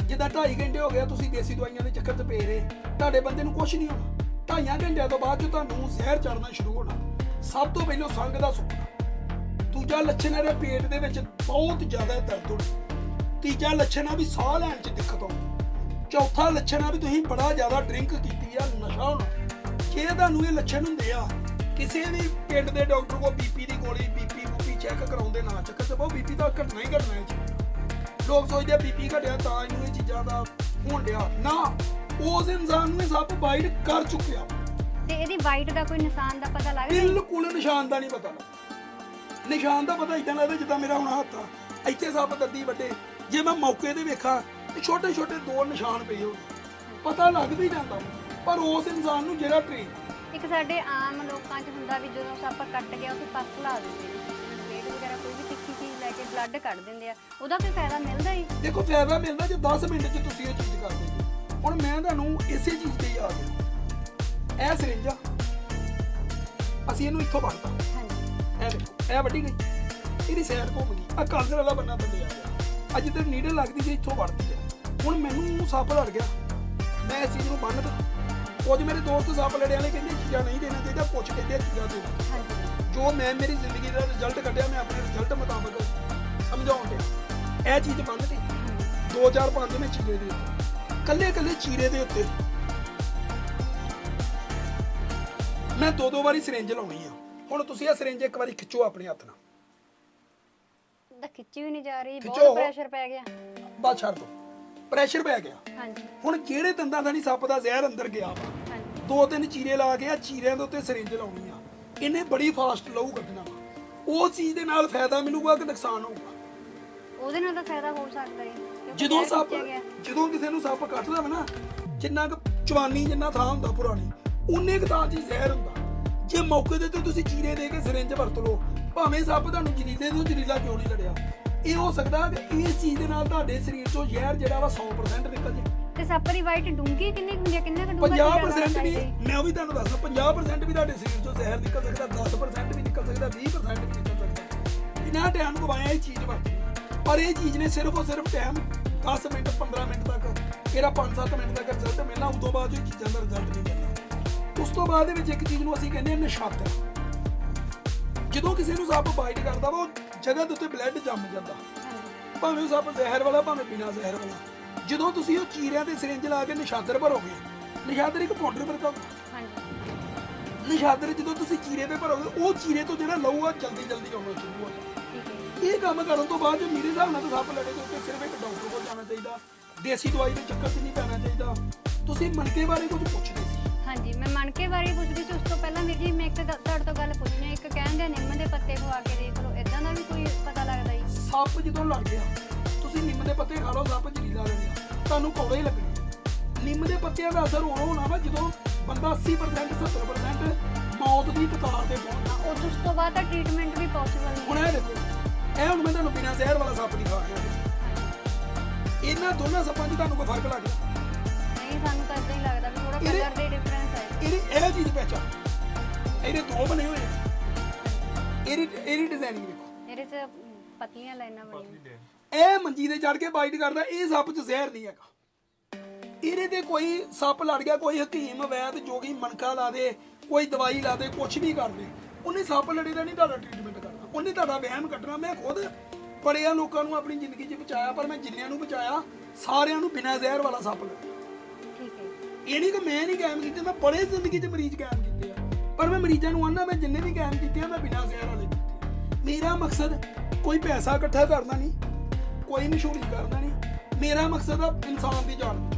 ਜਿੱਦਾਂ 2.5 ਘੰਟੇ ਹੋ ਗਿਆ ਤੁਸੀਂ ਦੇਸੀ ਦਵਾਈਆਂ ਦੇ ਚੱਕਰ 'ਚ ਪਏ ਰਹੇ ਤੁਹਾਡੇ ਬੰਦੇ ਨੂੰ ਕੁਝ ਨਹੀਂ ਹੋਣਾ। ਢਾਈਆਂ ਘੰਟਿਆਂ ਤੋਂ ਬਾਅਦ 'ਚ ਤੁਹਾਨੂੰ ਜ਼ਹਿਰ ਚੜਨਾ ਸ਼ੁਰੂ ਹੋਣਾ। ਸਭ ਤੋਂ ਪਹਿਲਾਂ ਸੰਗ ਦਾ ਸੁੱਕਣਾ। ਦੂਜਾ ਲੱਛਣ ਇਹਦੇ ਪੇਟ ਦੇ ਵਿੱਚ ਬਹੁਤ ਜ਼ਿਆਦਾ ਦਰਦ ਹੋਣਾ। ਤੀਜਾ ਲੱਛਣ ਆ ਵੀ ਸਾਹ ਲੈਣ 'ਚ ਦਿੱਕਤ ਆਉਣੀ। ਚੌਥਾ ਲੱਛਣ ਆ ਵੀ ਤੁਸੀਂ ਬੜਾ ਜ਼ਿਆਦਾ ਡਰਿੰਕ ਕੀਤੀ ਆ ਨਸ਼ਾ ਹੋਣਾ। ਜੇ ਤੁਹਾਨੂੰ ਇਹ ਲੱਛਣ ਹੁੰਦੇ ਆ? ਕਿਸੇ ਵੀ ਪਿੰਡ ਦੇ ਡਾਕਟਰ ਕੋਲ ਬੀਪੀ ਦੀ ਗੋਲੀ ਬੀਪੀ ਬੂਪੀ ਚੈੱਕ ਕਰਾਉਂਦੇ ਨਾ ਚੱਕਰ ਤੇ ਬਹੁਤ ਬੀਪੀ ਦਾ ਘਟਣਾ ਹੀ ਘਟਣਾ ਹੈ ਲੋਕ ਸੋਚਦੇ ਬੀਪੀ ਘਟਿਆ ਤਾਂ ਇਹਨੂੰ ਇਹ ਚੀਜ਼ਾਂ ਦਾ ਹੋਣ ਡਿਆ। ਨਾ ਉਸ ਇਨਸਾਨ ਨੂੰ ਇਹ ਸੱਪ ਬਾਈਟ ਕਰ ਚੁੱਕਿਆ।
ਤੇ ਇਹਦੀ ਵਾਈਟ ਦਾ ਕੋਈ ਨਿਸ਼ਾਨ ਦਾ ਪਤਾ ਲੱਗਦਾ?
ਬਿਲਕੁਲ ਨਿਸ਼ਾਨ ਦਾ ਨਹੀਂ ਪਤਾ। ਨਿਸ਼ਾਨ ਦਾ ਪਤਾ ਇਦਾਂ ਲੱਗਦਾ ਜਿੱਦਾਂ ਮੇਰਾ ਹੁਣ ਹੱਥ ਆ। ਇੱਥੇ ਸੱਪ ਦੰਦੀ ਵੱਡੇ। ਜੇ ਮੈਂ ਮੌਕੇ ਤੇ ਵੇਖਾਂ ਛੋਟੇ ਛੋਟੇ ਦੋ ਨਿਸ਼ਾਨ ਪਏ ਹੋਣ ਪਤਾ ਲੱਗ ਵੀ ਜਾਂਦਾ। ਪਰ ਉਸ ਇਨਸਾਨ ਨੂੰ ਜਿਹੜਾ ਟ੍ਰੇਨ
ਇੱਕ ਸਾਡੇ ਆਮ ਲੋਕਾਂ 'ਚ ਹੁੰਦਾ ਵੀ ਜਦੋਂ ਸੱਪ ਕੱਟ ਗਿਆ ਉਹ ਪੱਸ ਲਾ ਦਿੰਦੇ ਨੇ। ਬਲੇਡ ਵਗੈਰਾ ਕੋਈ ਵੀ ਤਿੱਖੀ ਚੀਜ਼ ਲੈ ਕੇ ਬਲੱਡ ਕੱਢ ਦਿੰਦੇ ਆ। ਉਹਦਾ ਕੋਈ ਫਾਇਦਾ ਮਿਲਦਾ ਜੀ
ਦੇਖੋ ਫਾਇਦਾ ਮਿਲਦਾ ਜੇ 10 ਮਿੰਟ 'ਚ ਤੁਸੀਂ ਇਹ ਚੀਜ਼ ਕਰ ਦਿੰਦੇ ਹੁਣ ਮੈਂ ਤੁਹਾਨੂੰ ਇਸੇ ਚੀਜ਼ ਤੇ ਹੀ। ਆ ਗਿਆ ਇਹ ਸਰਿੰਜਾ ਅਸੀਂ ਇਹਨੂੰ ਇੱਥੋਂ ਵੜਤਾ।
ਹਾਂਜੀ।
ਇਹ ਦੇਖੋ ਇਹ ਵੱਡੀ ਗਈ। ਇਹਦੀ ਸਾਈਡ ਘੁੰਮ ਗਈ। ਆ ਕਾਲਰ ਵਾਲਾ ਬੰਨਾ ਥੱਲੇ ਆ ਗਿਆ। ਅੱਜ ਤੇ ਨੀਡਲ ਲੱਗਦੀ ਸੀ ਇੱਥੋਂ ਵੜਦੀ ਆ। ਹੁਣ ਮੈਨੂੰ ਸੱਪ ਲੜ ਗਿਆ। ਮੈਂ ਇਸ ਚੀਜ਼ ਨੂੰ ਬੰਨ ਤਾ ਕੁਝ ਮੇਰੇ ਦੋਸਤ ਸੱਪ ਲੜੇ ਵਾਲੇ ਕਹਿੰਦੇ ਚੀਜ਼ਾਂ ਨਹੀਂ ਦੇਣਾ ਚਾਹੀਦਾ ਪੁੱਛ ਕਹਿੰਦੇ ਇਹ ਚੀਜ਼ਾਂ ਦੇ।
ਹਾਂਜੀ।
ਜੋ ਮੈਂ ਮੇਰੀ ਜ਼ਿੰਦਗੀ ਦਾ ਰਿਜ਼ਲਟ ਕੱਢਿਆ ਮੈਂ ਆਪਣੇ ਰਿਜ਼ਲਟ ਮੁਤਾਬਕ ਸਮਝਾਉਣ ਤੇ ਇਹ ਚੀਜ਼ ਬੰਨ ਤੀ ਦੋ ਚਾਰ ਪੰਜ ਮੈਂ ਚੀਰੇ ਦੇ ਉੱਤੇ ਕੱਲੇ ਕੱਲੇ ਚੀਰੇ ਦੇ ਉੱਤੇ ਮੈਂ ਦੋ ਦੋ ਵਾਰੀ ਸਿਰਿੰਜ ਲਾਉਣੀ ਆ। ਹੁਣ ਤੁਸੀਂ ਇਹ ਸਿਰਿੰਜ ਇੱਕ ਵਾਰੀ ਖਿੱਚੋ ਆਪਣੇ ਹੱਥ ਨਾਲ।
ਤਾਂ ਖਿੱਚੀ ਵੀ ਨਹੀਂ ਜਾ ਰਹੀ
ਖਿੱਚੋ।
ਬਹੁਤ ਪ੍ਰੈਸ਼ਰ ਪੈ ਗਿਆ।
ਬਸ ਛੱਡ ਦੋ। ਪ੍ਰੈਸ਼ਰ ਪੈ ਗਿਆ।
ਹਾਂਜੀ।
ਹੁਣ ਜਿਹੜੇ ਦੰਦਾਂ ਦਾ ਨਹੀਂ ਸੱਪ ਦਾ ਜ਼ਹਿਰ ਅੰਦਰ ਗਿਆ ਵਾ?
ਹਾਂਜੀ।
ਦੋ ਤਿੰਨ ਚੀਰੇ ਲਾ ਕੇ ਆ ਚੀਰਿਆਂ ਦੇ ਉੱਤੇ ਸਿਰਿੰਜ ਲਾਉਣੀ ਆ। ਇਹਨੇ ਬੜੀ ਫਾਸਟ ਲਹੂ ਕੱਢਣਾ ਵਾ। ਉਹ ਚੀਜ਼ ਦੇ ਨਾਲ ਫਾਇਦਾ ਮਿਲੂਗਾ ਕਿ ਨੁਕਸਾਨ ਹੋਊਗਾ?
ਉਹਦੇ ਨਾਲ ਤਾਂ ਫਾਇਦਾ ਹੋ ਸਕਦਾ ਕਿਉਂਕਿ
ਜਦੋਂ
ਜ਼ਹਿਰ
ਸੱਪ
ਖਿੱਚਿਆ ਗਿਆ।
ਜਦੋਂ ਕਿਸੇ ਨੂੰ ਸੱਪ ਕੱਟਦਾ ਵਾ ਨਾ ਜਿੰਨਾ ਕੁ ਜਵਾਨੀ ਜਿੰਨਾ ਥਾਂ ਹੁੰਦਾ ਪੁਰਾਣੀ ਉਨੇ ਕੁ ਥਾਂ 'ਚ ਹੀ ਜ਼ਹਿਰ ਹੁੰਦਾ। ਜੇ ਮੌਕੇ ਦੇ ਤੇ ਤੁਸੀਂ ਚੀਰੇ ਦੇ ਕੇ ਸਿਰਿੰਜ ਵਰਤ ਲਓ ਭਾਵੇਂ ਸੱਪ ਤੁਹਾਨੂੰ ਜਰੀਲੇ ਤੋਂ ਜਰੀਲਾ ਕਿਉਂ ਨਹੀਂ ਲੜਿਆ? ਇਹ ਹੋ ਸਕਦਾ ਕਿ ਇਸ ਚੀਜ਼ ਦੇ ਨਾਲ ਤੁਹਾਡੇ ਸਰੀਰ 'ਚੋਂ ਜ਼ਹਿਰ ਜਿਹੜਾ ਵਾ 100% ਨਿਕਲ ਜੇ।
ਤੇ ਸੱਪ ਦੀ ਵਾਈਟ ਡੂੰਗੀ ਕਿੰਨੀ ਹੁੰਦੀ ਹੈ ਕਿੰਨਾ ਕੁ ਲਾਉਣਾ
50% ਵੀ
ਜੀ?
ਮੈਂ ਉਹ ਵੀ ਤੁਹਾਨੂੰ ਦੱਸਦਾ 50% ਵੀ ਤੁਹਾਡੇ ਸਰੀਰ 'ਚੋਂ ਜ਼ਹਿਰ ਨਿਕਲ ਸਕਦਾ 10% ਵੀ ਨਿਕਲ ਸਕਦਾ 20% ਵੀ ਨਿਕਲ ਸਕਦਾ। ਇਹਨਾਂ ਟਾਈਮ ਗਵਾਇਆ ਇਹ ਚੀਜ਼ ਵਰਤੀ ਪਰ ਇਹ ਚੀਜ਼ ਨੇ ਸਿਰਫ ਔਰ ਸਿਰਫ ਟਾਈਮ 10 ਮਿੰਟ 15 ਮਿੰਟ ਤੱਕ ਇਹਦਾ 5-7 ਮਿੰਟ ਤੱਕ ਰਿਜ਼ਲਟ ਮਿਲਣਾ ਉਸ ਤੋਂ ਬਾਅਦ ਇਹ ਚੀਜ਼ਾਂ ਦਾ ਰਿਜ਼ਲਟ ਨਹੀਂ ਮਿਲਣਾ। ਉਸ ਤੋਂ ਬਾਅਦ ਦੇ ਵਿੱਚ ਇੱਕ ਚੀਜ਼ ਨੂੰ ਅਸੀਂ ਕਹਿੰਦੇ ਹਾਂ ਨਸ਼ਾਤਰ। ਜਦੋਂ ਕਿਸੇ ਨੂੰ ਸੱਪ ਬਾਈਟ ਕਰਦਾ ਵਾ ਉਹ ਜਗ੍ਹਾ ਦੇ ਉੱਤੇ ਬਲੱਡ ਜੰਮ ਜਾਂਦਾ। ਭਾਵੇਂ ਉਹ ਸੱਪ ਜ਼ਹਿਰ ਵਾਲਾ, ਭਾਵੇਂ ਬਿਨਾ ਜ਼ਹਿਰ ਵਾਲਾ। ਜਦੋਂ ਤੁਸੀਂ ਉਹ ਚੀਰਿਆਂ ਤੇ ਸਿਰਿੰਜ ਲਾ ਕੇ ਨਿਸ਼ਾਦਰ ਭਰੋਗੇ, ਨਿਸ਼ਾਦਰ ਇੱਕ ਪਾਊਡਰ ਵਰਗਾ
ਹਾਂਜੀ
ਨਿਸ਼ਾਦਰ ਜਦੋਂ ਤੁਸੀਂ ਚੀਰੇ ਤੇ ਭਰੋਗੇ, ਉਹ ਚੀਰੇ ਤੋਂ ਜਿਹੜਾ ਲਹੂ ਜਲਦੀ ਜਲਦੀ ਆਉਣਾ ਸ਼ੁਰੂ ਹੋ ਜਾਂਦਾ ਇਹ ਕੰਮ ਕਰਨ ਤੋਂ ਬਾਅਦ ਜੇ ਮੇਰੇ ਹਿਸਾਬ ਨਾਲ ਸੱਪ ਲੜੇ ਦੇ ਉੱਤੇ ਸਿਰਫ ਇੱਕ ਡਾਕਟਰ ਕੋਲ ਜਾਣਾ ਚਾਹੀਦਾ। ਦੇਸੀ ਦਵਾਈ ਦੇ ਚੱਕਰ 'ਚ ਨਹੀਂ ਪੈਣਾ ਚਾਹੀਦਾ। ਤੁਸੀਂ ਮਣਕੇ ਬਾਰੇ ਕੁਝ ਪੁੱਛਦੇ ਸੀ।
ਹਾਂਜੀ, ਮੈਂ ਮਣਕੇ ਬਾਰੇ ਪੁੱਛਦੀ ਸੀ। ਉਸ ਤੋਂ ਪਹਿਲਾਂ ਵੀਰ ਜੀ, ਮੈਂ ਇੱਕ ਤੁਹਾਡੇ ਤੋਂ ਗੱਲ ਪੁੱਛਣੀ ਇੱਕ ਕਹਿੰਦੇ ਨਿੰਮ ਦੇ ਪੱਤੇ ਖਵਾ ਕੇ ਦੇਖ ਲਓ। ਇਦਾਂ ਦਾ ਵੀ ਕੋਈ ਪਤਾ ਲੱਗਦਾ ਜੀ।
ਸੱਪ ਜਦੋਂ ਲੜ ਗਿਆ ਤੁਸੀਂ ਨਿੰਮ ਦੇ ਪੱਤੇ ਖਾ ਲਓ ਸੱਪ ਜ਼ਹਿਰੀਲਾ ਲੱਗਿਆ ਤੁਹਾਨੂੰ ਕੌੜੇ ਹੀ ਲੱਗਣੇ। ਨਿੰਮ ਦੇ ਪੱਤਿਆਂ ਦਾ ਅਸਰ ਉਦੋਂ ਹੋਣਾ ਵਾ ਜਦੋਂ ਬੰਦਾ 80% 70% ਮੌਤ ਦੀ ਕਤਾਰ ਤੇ ਪਹੁੰਚਦਾ।
ਉਸ ਤੋਂ ਬਾਅਦ ਤਾਂ ਟ੍ਰੀਟਮੈਂਟ ਵੀ ਪੋਸੀਬਲ ਨਹੀਂ
ਹੁਣ ਇਹ ਦੇਖੋ ਇਹ ਹੁਣ ਮੈਂ ਤੁਹਾਨੂੰ ਬਿਨਾਂ ਜ਼ਹਿਰ ਵਾਲਾ ਸੱਪ ਦਿਖਾ ਰਿਹਾ ਇਹਨਾਂ ਦੋਨਾਂ ਸੱਪਾਂ 'ਚ ਤੁਹਾਨੂੰ ਕੋਈ ਫ਼ਰਕ ਲੱਗਦਾ
ਨਹੀਂ ਸਾਨੂੰ ਤਾਂ ਇਦਾਂ ਹੀ ਲੱਗਦਾ ਵੀ ਥੋੜਾ
ਇਹਦੇ-
ਕਲਰ ਦੇ
ਚੱਲ ਇਹਦੇ ਦੋ ਬਣੇ ਹੋਏ ਆ। ਇਹਦੀ ਇਹਦੀ ਡਿਜ਼ਾਈਨਿੰਗ
ਇਹਦੇ ਚ ਪਤਲੀਆਂ ਲਾਈਨਾਂ ਬਣੀਆਂ
ਇਹ ਮੰਜੀ ਤੇ ਚੜ ਕੇ ਬਾਈਟ ਕਰਦਾ ਇਹ ਸੱਪ 'ਚ ਜ਼ਹਿਰ ਨਹੀਂ ਹੈਗਾ। ਇਹਦੇ ਤੇ ਕੋਈ ਸੱਪ ਲੜ ਗਿਆ ਕੋਈ ਹਕੀਮ ਵੈਦ ਜੋਗੀ ਮਣਕਾ ਲਾ ਦੇ ਕੋਈ ਦਵਾਈ ਲਾ ਦੇ ਕੁਝ ਵੀ ਕਰ ਦੇ ਉਹਨੇ ਸੱਪ ਲੜੇ ਦਾ ਨਹੀਂ ਤੁਹਾਡਾ ਟ੍ਰੀਟਮੈਂਟ ਕਰਨਾ। ਉਹਨੇ ਤੁਹਾਡਾ ਵਹਿਮ ਕੱਢਣਾ ਮੈਂ ਖੁਦ ਬੜਿਆਂ ਲੋਕਾਂ ਨੂੰ ਆਪਣੀ ਜ਼ਿੰਦਗੀ 'ਚ ਬਚਾਇਆ ਪਰ ਮੈਂ ਜਿੰਨਿਆਂ ਨੂੰ ਬਚਾਇਆ ਸਾਰਿਆਂ ਨੂੰ ਬਿਨਾਂ ਜ਼ਹਿਰ ਵਾਲਾ ਸੱਪ ਲੜਿਆ।
ਠੀਕ ਹੈ।
ਇਹ ਨਹੀਂ ਕਿ ਮੈਂ ਨਹੀਂ ਕਾਇਮ ਕੀਤੇ ਮੈਂ ਬੜੇ ਜ਼ਿੰਦਗੀ 'ਚ ਮਰੀਜ਼ ਕਾਇਮ ਕੀਤੇ ਆ। ਪਰ ਮੈਂ ਮਰੀਜ਼ਾਂ ਨੂੰ ਆਨਾ ਮੈਂ ਜਿੰਨੇ ਵੀ ਕਾਇਮ ਕੀਤੇ ਆ ਮੈਂ ਬਿਨਾਂ ਜ਼ਹਿਰ ਵਾਲੇ। ਮੇਰਾ ਮਕਸਦ ਕੋਈ ਪੈਸਾ ਇਕੱਠਾ ਕਰਨਾ ਨਹੀਂ ਕੋਈ ਮਸ਼ਹੂਰੀ ਕਰਨਾ ਨਹੀਂ। ਮੇਰਾ ਮਕਸਦ ਆ ਇਨਸਾਨ ਦੀ ਜਾਨ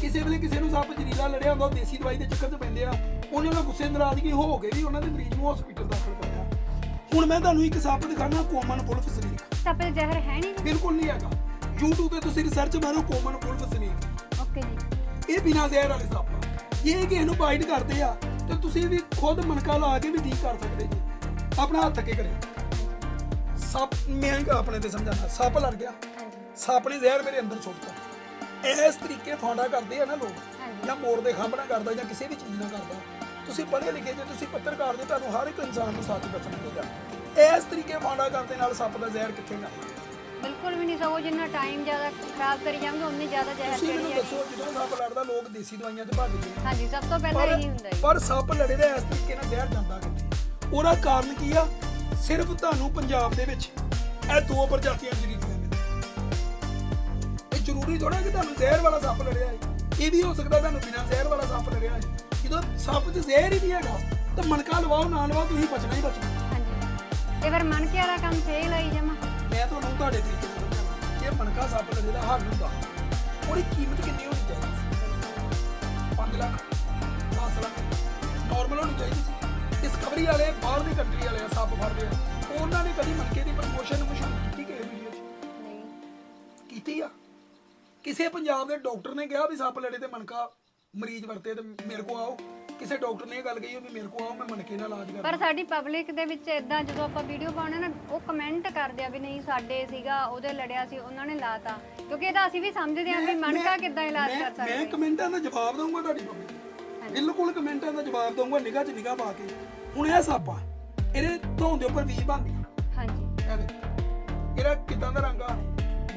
ਕਿਸੇ ਵੇਲੇ ਕਿਸੇ ਨੂੰ ਸੱਪ ਜ਼ਰੀਲਾ ਲੜਿਆ ਹੁੰਦਾ ਉਹ ਦੇਸੀ ਦਵਾਈ ਦੇ ਚੱਕਰ 'ਚ ਪੈਂਦੇ ਆ। ਉਹਨੇ ਉਹਨਾਂ ਗੁੱਸੇ ਨਾਰਾਜ਼ਗੀ ਹੋ ਕੇ ਵੀ ਉਹਨਾਂ ਦੇ ਮਰੀਜ਼ ਨੂੰ ਹਸਪੀਟਲ ਦਾਖਲ ਕਰਾਇਆ। ਹੁਣ ਮੈਂ ਤੁਹਾਨੂੰ ਇੱਕ ਸੱਪ ਦਿਖਾਣਾ ਕੋਮਨ ਪੁਲਫ ਸਨੇਕ
ਸੱਪ ਦੇ ਜ਼ਹਿਰ ਹੈ ਨਹੀਂ?
ਬਿਲਕੁਲ ਨਹੀਂ ਹੈਗਾ। YouTube ਤੇ ਤੁਸੀਂ ਰਿਸਰਚ ਮਾਰੋ ਕੋਮਨ ਪੁਲਫ ਸਨੇਕ
ਓਕੇ ਜੀ।
ਇਹ ਬਿਨਾਂ ਜ਼ਹਿਰ ਵਾਲੇ ਸੱਪ ਆ। ਜੇ ਇਹ ਕਿਸੇ ਨੂੰ ਬਾਈਟ ਕਰਦੇ ਆ ਤੇ ਤੁਸੀਂ ਵੀ ਖੁਦ ਮਣਕਾ ਲਾ ਕੇ ਵੀ ਠੀਕ ਕਰ ਸਕਦੇ ਜੀ। ਆਪਣਾ ਹੱਥ ਅੱਗੇ ਕਰੇ ਸੱਪ ਮੈਂ ਹੀ ਆਪਣੇ ਤੇ ਸਮਝਾਣਾ ਸੱਪ ਲੜ ਗਿਆ। ਸੱਪ ਨੇ ਜ਼ਹਿਰ ਮੇਰੇ ਅੰਦਰ ਸੁੱਟਤਾ ਇਸ ਤਰੀਕੇ ਫਾਂਡਾ ਕਰਦੇ ਆ ਨਾ ਲੋਕ। ਜਾਂ ਮੋਰ ਦੇ ਖੰਭ ਨਾਲ ਕਰਦਾ ਜਾਂ ਕਿਸੇ ਵੀ ਚੀਜ਼ ਨਾਲ ਕਰਦਾ। ਤੁਸੀਂ ਪੜ੍ਹੇ ਲਿਖੇ ਜੇ ਤੁਸੀਂ ਪੱਤਰਕਾਰ ਜੇ ਤੁਹਾਨੂੰ ਹਰ ਇੱਕ ਇਨਸਾਨ ਨੂੰ ਸੱਚ ਦੱਸਣਾ ਚਾਹੀਦਾ। ਇਸ ਤਰੀਕੇ ਫਾਂਡਾ ਕਰਦੇ ਨਾਲ ਸੱਪ ਦਾ ਜ਼ਹਿਰ ਕਿੱਥੇ ਜਾਣਾ
ਬਿਲਕੁਲ ਵੀ ਨਹੀਂ ਸਗੋਂ ਜਿੰਨਾ ਟਾਈਮ ਜ਼ਿਆਦਾ ਖਰਾਬ ਕਰੀ ਜਾਵਾਂਗੇ ਉਨੀ ਜ਼ਿਆਦਾ ਜ਼ਹਿਰ ਚੜੀ ਜਾਏਗੀ
ਦੱਸੋ ਜਦੋਂ ਸੱਪ ਲੜਦਾ ਲੋਕ ਦੇਸੀ ਦਵਾਈਆਂ 'ਚ ਭੱਜਦੇ ਆ।
ਹਾਂਜੀ ਸਭ ਤੋਂ ਪਹਿਲਾਂ ਇਹੀ ਹੁੰਦਾ ਹੈ
ਪਰ ਸੱਪ ਲੜੇ ਦਾ ਇਸ ਤਰੀਕੇ ਨਾਲ ਜ਼ਹਿਰ ਜਾਂਦਾ ਕਿੱਥੇ? ਉਹਦਾ ਕਾਰਨ ਕੀ ਆ? ਸਿਰਫ ਤੁਹਾਨੂੰ ਪੰਜਾਬ ਦੇ ਵਿੱਚ ਇਹ ਦੋ ਪ੍ਰਜਾਤੀਆਂ ਜ਼ਰੀਰੀਆਂ ਨੇ ਇਹ ਜ਼ਰੂਰੀ ਥੋੜਾ ਕਿ ਤੁਹਾਨੂੰ ਜ਼ਹਿਰ ਵਾਲਾ ਸੱਪ ਲੜਿਆ ਹੈ। ਇਹ ਵੀ ਹੋ ਸਕਦਾ ਤੁਹਾਨੂੰ ਬਿਨਾਂ ਜ਼ਹਿਰ ਵਾਲਾ ਸੱਪ ਲੜਿਆ ਹੈ। ਜਦੋਂ ਸੱਪ 'ਚ ਜ਼ਹਿਰ ਹੀ ਨਹੀਂ ਹੈਗਾ ਤਾਂ ਮਣਕਾ ਲਵਾਓ ਨਾ ਲਵਾਓ ਤੁਸੀਂ ਬਚਣਾ ਹੀ ਬਚਣਾ।
ਹਾਂਜੀ। ਤੇ ਫਿਰ ਮਣਕੇ ਵਾਲਾ ਕੰਮ ਫੇਲ ਆਈ ਜਮਾ
ਮੈਂ ਤੁਹਾਨੂੰ ਤੁਹਾਡੇ ਤਰੀਕੇ ਨਾਲ ਸਮਝਾਉਣਾ ਇਹ ਮਣਕਾ ਸੱਪ ਲੜੇ ਦਾ ਹੱਲ ਹੁੰਦਾ ਉਹਦੀ ਕੀਮਤ ਕਿੰਨੀ ਹੋਣੀ ਚਾਹੀਦੀ 5 ਲੱਖ 10 ਲੱਖ ਨਾਰਮਲ ਹੋਣੀ ਚਾਹੀਦੀ ਡਿਸਕਵਰੀ ਵਾਲੇ ਬਾਹਰ ਦੀ ਕੰਟਰੀ ਵਾਲੇ ਆ ਸੱਪ ਫੜਦੇ ਆ। ਉਹਨਾਂ ਨੇ ਕਦੀ ਮਣਕੇ ਦੀ ਪ੍ਰਮੋਸ਼ਨ ਮਸ਼ਹੂਰ ਕੀਤੀ ਕਿ ਵੀਡੀਓ 'ਚ
ਨਹੀਂ।
ਕੀਤੀ ਆ? ਕਿਸੇ ਪੰਜਾਬ ਦੇ ਡਾਕਟਰ ਨੇ ਕਿਹਾ ਵੀ ਸੱਪ ਲੜੇ ਤੇ ਮਣਕਾ ਮਰੀਜ਼ ਵਰਤੇ ਤੇ ਮੇਰੇ ਕੋ ਆਓ। ਕਿਸੇ ਡਾਕਟਰ ਨੇ ਇਹ ਗੱਲ ਕਹੀ ਵੀ ਮੇਰੇ ਕੋ ਆਓ ਮੈਂ ਮਣਕੇ ਨਾਲ ਇਲਾਜ ਕਰਾਂ
ਪਰ ਸਾਡੀ ਪਬਲਿਕ ਦੇ ਵਿੱਚ ਇਦਾਂ ਜਦੋਂ ਆਪਾਂ ਵੀਡੀਓ ਪਾਉਣੇ ਨਾ ਉਹ ਕਮੈਂਟ ਕਰਦੇ ਆ ਵੀ ਨਹੀਂ ਸਾਡੇ ਸੀਗਾ ਉਹਦੇ ਲੜਿਆ ਸੀ ਉਹਨਾਂ ਨੇ ਲਾਤਾ। ਕਿਉਂਕਿ ਇਹਦਾ ਅਸੀਂ ਵੀ ਸਮਝਦੇ ਆ ਵੀ ਮਣਕਾ ਕਿੱਦਾਂ ਇਲਾਜ ਕਰ ਸਕਦੇ
ਮੈਂ ਕਮੈਂਟਾਂ ਦਾ ਜਵਾਬ ਦਊਂਗਾ ਤੁਹਾਡੀ ਪਬਲਿਕ ਬਿਲਕੁਲ ਕਮੈਂਟਾਂ ਦਾ ਜਵਾਬ ਦਊਂਗਾ ਨਿਗਾਹ 'ਚ ਨਿਗਾਹ ਪਾ ਕੇ। ਹੁਣ ਇਹ ਸੱਪ ਆ। ਇਹਦੇ ਧੌਣ ਦੇ ਉੱਪਰ ਵੀ ਬਣਦੀਆਂ
ਹਾਂਜੀ।
ਇਹ ਦੇਖੋ ਇਹਦਾ ਕਿਦਾਂ ਦਾ ਰੰਗ ਆ?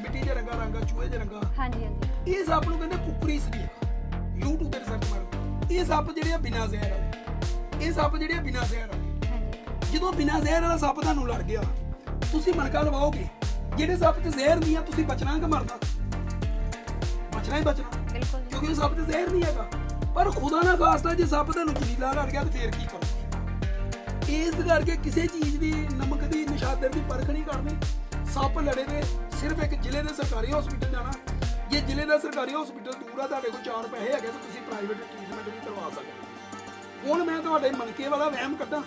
ਮਿੱਟੀ ਦੇ ਰੰਗਾ ਰੰਗਾ ਚੂਹੇ ਦੇ ਰੰਗਾ।
ਹਾਂਜੀ ਹਾਂਜੀ।
ਇਹ ਸੱਪ ਨੂੰ ਕਹਿੰਦੇ ਕੁੱਕਰੀ ਸਨੇਕ YouTube ਤੇ ਰਿਸਰਚ ਮਾਰੋ। ਇਹ ਸੱਪ ਜਿਹੜੇ ਆ ਬਿਨਾਂ ਜ਼ਹਿਰ ਵਾਲੇ। ਇਹ ਸੱਪ ਜਿਹੜੇ ਆ ਬਿਨਾਂ ਜ਼ਹਿਰ ਵਾਲੇ।
ਹਾਂਜੀ।
ਜਦੋਂ ਬਿਨਾਂ ਜ਼ਹਿਰ ਵਾਲਾ ਸੱਪ ਤੁਹਾਨੂੰ ਲੜ ਗਿਆ ਤੁਸੀਂ ਮਣਕਾ ਲਵਾਓਗੇ। ਜਿਹੜੇ ਸੱਪ 'ਚ ਜ਼ਹਿਰ ਨਹੀਂ ਆ ਤੁਸੀਂ ਬਚਣਾ ਕਿ ਮਰਨਾ? ਬਚਣਾ ਹੀ ਬਚਣਾ।
ਬਿਲਕੁਲ। ਜੀ
ਕਿਉਂਕਿ ਸੱਪ 'ਚ ਜ਼ਹਿਰ ਨਹੀਂ ਹੈਗਾ। ਪਰ ਖੁਦਾ ਨਾ ਖਾਸਤਾ ਜੇ ਸੱਪ ਤੁਹਾਨੂੰ ਜ਼ਹਿਰੀਲਾ ਲੜ ਗਿਆ ਤੇ ਫੇਰ ਕੀ ਕਰੋਗੇ? ਇਸ ਕਰਕੇ ਕਿਸੇ ਚੀਜ਼ ਦੀ ਨਮਕ ਦੀ ਨਿਸ਼ਾਦਰ ਦੀ ਪਰਖ ਨਹੀਂ ਕਰਨੀ। ਸੱਪ ਲੜੇ ਦੇ ਸਿਰਫ ਇੱਕ ਜ਼ਿਲ੍ਹੇ ਦੇ ਸਰਕਾਰੀ ਹਸਪੀਟਲ ਜਾਣਾ। ਜੇ ਜ਼ਿਲ੍ਹੇ ਦਾ ਸਰਕਾਰੀ ਹਸਪੀਟਲ ਦੂਰ ਆ ਤੁਹਾਡੇ ਕੋਲ ਚਾਰ ਪੈਸੇ ਹੈਗੇ ਤਾਂ ਤੁਸੀਂ ਪ੍ਰਾਈਵੇਟ ਟ੍ਰੀਟਮੈਂਟ ਵੀ ਕਰਵਾ ਸਕਦੇ। ਹੁਣ ਮੈਂ ਤੁਹਾਡੇ ਮਨਕੇ ਵਾਲਾ ਵਹਿਮ ਕੱਢਾਂ।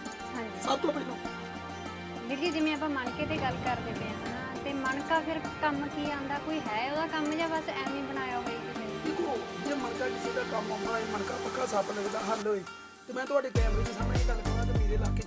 ਸਭ ਤੋਂ ਪਹਿਲਾਂ।
ਜੀ ਜਿਵੇਂ ਆਪਾਂ ਮਣਕੇ ਤੇ ਗੱਲ ਕਰਦੇ ਪਏ ਹਾਂ ਹਨਾ, ਤੇ ਮਣਕਾ ਫਿਰ ਕੰਮ ਕੀ ਆਂਦਾ ਕੋਈ ਹੈ ਉਹਦਾ ਕੰਮ ਜਾਂ ਬਸ ਐਵੇਂ ਬਣਾਇਆ ਹੋਇਆ
ਦੇਖੋ ਜੇ ਮਨਕਾ ਕਿਸੇ ਦਾ ਕੰਮ ਆਉਂਦਾ ਹੈ ਮਨਕਾ ਪੱਕਾ ਸੱਪ ਲੱਗਦਾ ਹੱਲ ਹੋਏ ਤੇ ਮੈਂ ਤੁਹਾਡੇ ਕੈਮਰੇ ਦੇ ਸਾਹਮਣੇ ਇਹ ਗੱਲ ਕਰਾਂ ਤੇ ਮੇਰੇ ਇਲਾਕੇ